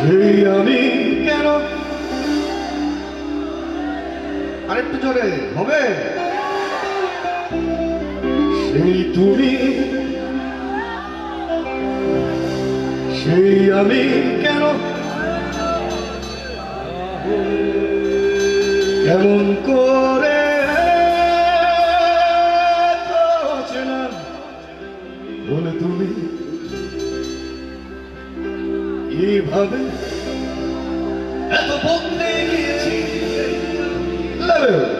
সেই আমি কেন? আরেকটু জোরে, হবে? সেই তুমি? সেই আমি কেন? কেমন করে বলে তুমি? লেবে।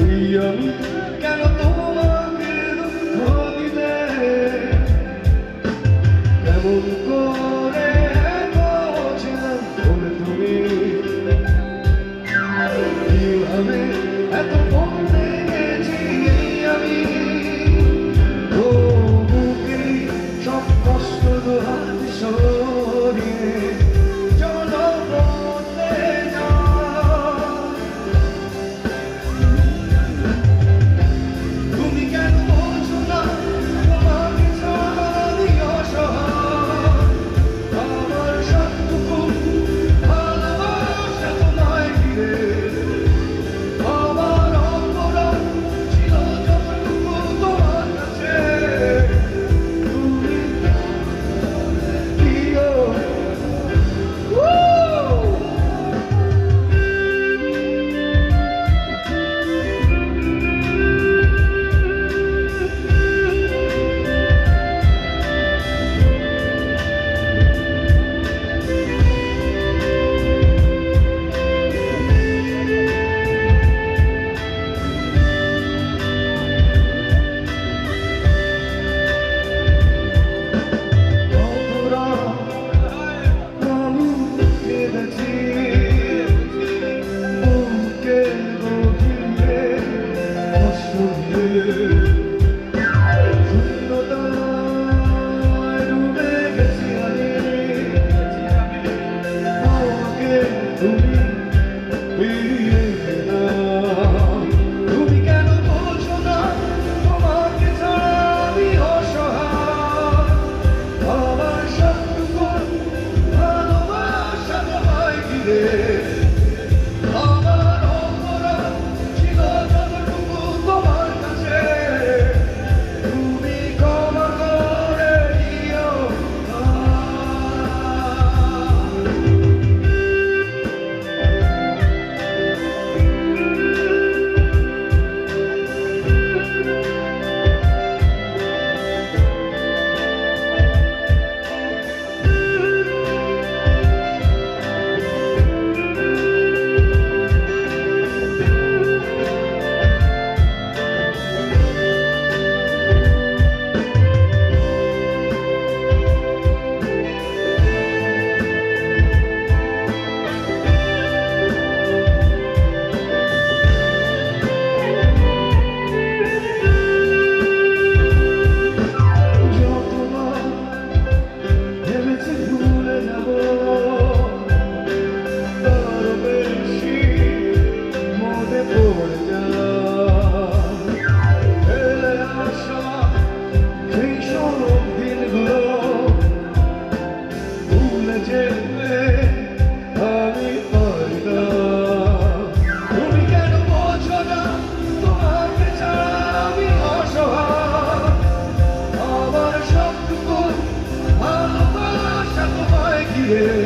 freedom. Amen.